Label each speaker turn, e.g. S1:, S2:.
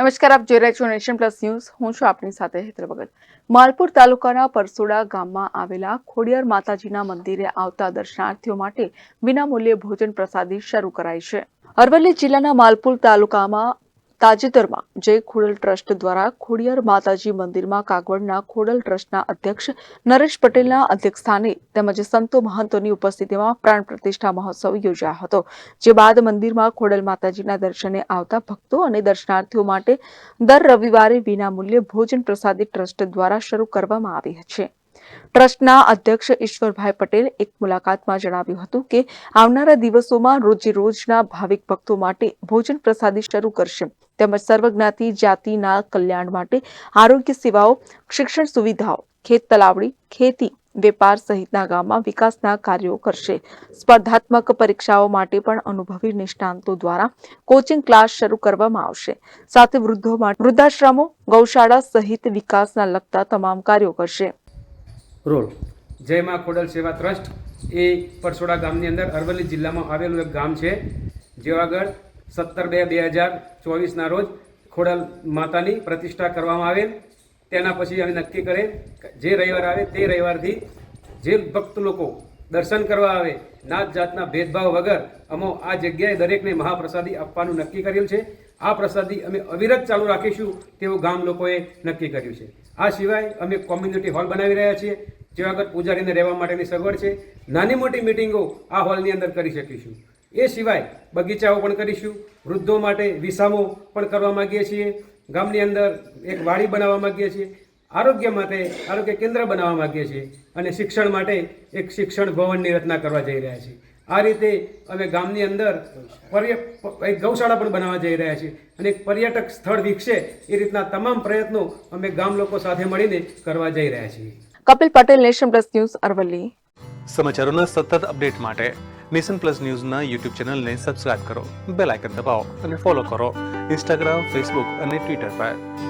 S1: નમસ્કાર, આપ જોઈ રહ્યા છો નેશન પ્લસ ન્યૂઝ. હું છું આપની સાથે હેતર ભગત. માલપુર તાલુકાના પરસોડા ગામમાં આવેલા ખોડિયાર માતાજીના મંદિરે આવતા દર્શનાર્થીઓ માટે વિનામૂલ્યે ભોજન પ્રસાદી શરૂ કરાઈ છે. અરવલ્લી જિલ્લાના માલપુર તાલુકામાં તાજેતરમાં જય ખોડલ ટ્રસ્ટ દ્વારા ખોડિયાર માતાજી મંદિરમાં કાગવડના ખોડલ ટ્રસ્ટના અધ્યક્ષ નરેશ પટેલના અધ્યક્ષસ્થાને તેમજ સંતો મહંતોની ઉપસ્થિતિમાં પ્રાણ પ્રતિષ્ઠા મહોત્સવ યોજાયો હતો, જે બાદ મંદિરમાં ખોડલ માતાજીના દર્શને આવતા ભક્તો અને દર્શનાર્થીઓ માટે દર રવિવારે વિનામૂલ્યે ભોજન પ્રસાદી ટ્રસ્ટ દ્વારા શરૂ કરવામાં આવી છે. ટ્રસ્ટના અધ્યક્ષ ઈશ્વરભાઈ પટેલ એક મુલાકાતમાં જણાવ્યું હતું કે આવનારા દિવસોમાં રોજે રોજના ભાવિક ભક્તો માટે ભોજન પ્રસાદી શરૂ કરશે. તેમજ સર્વજ્ઞાતિ, જાતિના કલ્યાણ માટે આરોગ્ય સેવાઓ, શિક્ષણ સુવિધાઓ, ખેત તલાવડી, ખેતી, વેપાર સહિતના ગામમાં વિકાસના કાર્યો કરશે. સ્પર્ધાત્મક પરીક્ષાઓ માટે પણ અનુભવી નિષ્ણાંતો દ્વારા કોચિંગ ક્લાસ શરૂ કરવામાં આવશે. સાથે વૃદ્ધો માટે વૃદ્ધાશ્રમો, ગૌશાળા સહિત વિકાસના લગતા તમામ કાર્યો કરશે.
S2: રોલ. જય મા ખોડલ સેવા ટ્રસ્ટ એ પરસોડા ગામની અંદર અરવલ્લી જિલ્લામાં આવેલું એક ગામ છે જે આગળ સત્તર બે બે હજાર ચોવીસના રોજ ખોડલ માતાની પ્રતિષ્ઠા કરવામાં આવેલ. તેના પછી અમે નક્કી કરે જે રવિવાર આવે તે રવિવારથી જે ભક્ત લોકો દર્શન કરવા આવે, નાત જાતના ભેદભાવ વગર અમો આ જગ્યાએ દરેકને મહાપ્રસાદી આપવાનું નક્કી કરેલ છે. આ પ્રસાદી અમે અવિરત ચાલુ રાખીશું તેવું ગામ લોકોએ નક્કી કર્યું છે. આ સિવાય અમે કોમ્યુનિટી હોલ બનાવી રહ્યા છીએ જે આગળ પૂજારીને રહેવા માટેની સગવડ છે. નાની મોટી મિટિંગો આ હોલની અંદર કરી શકીશું. એ સિવાય બગીચાઓ પણ કરીશું, વૃદ્ધો માટે વિસામો પણ કરવા માગીએ છીએ, ગામની અંદર એક વાડી બનાવવા માગીએ છીએ, આરોગ્ય માટે આરોગ્ય કેન્દ્ર બનાવવા માગીએ છીએ, અને શિક્ષણ માટે એક શિક્ષણ ભવનની રચના કરવા જઈ રહ્યા છીએ. આ રીતે અમે ગામની અંદર પર્ય એક ગૌશાળા પણ બનાવવા જઈ રહ્યા છીએ અને એક પર્યટક સ્થળ વિકસે એ રીતના તમામ પ્રયત્નો અમે ગામ લોકો સાથે મળીને કરવા જઈ રહ્યા છીએ.
S1: Kapil Patel nation plus news Aravalli.
S3: સમાચારોના સતત અપડેટ માટે નેશન પ્લસ ન્યૂઝના યુટ્યુબ ચેનલને સબસ્ક્રાઇબ કરો બેલ આઇકન દબાવો અને ફોલો કરો ઇન્સ્ટાગ્રામ ફેસબુક અને ટ્વિટર પર.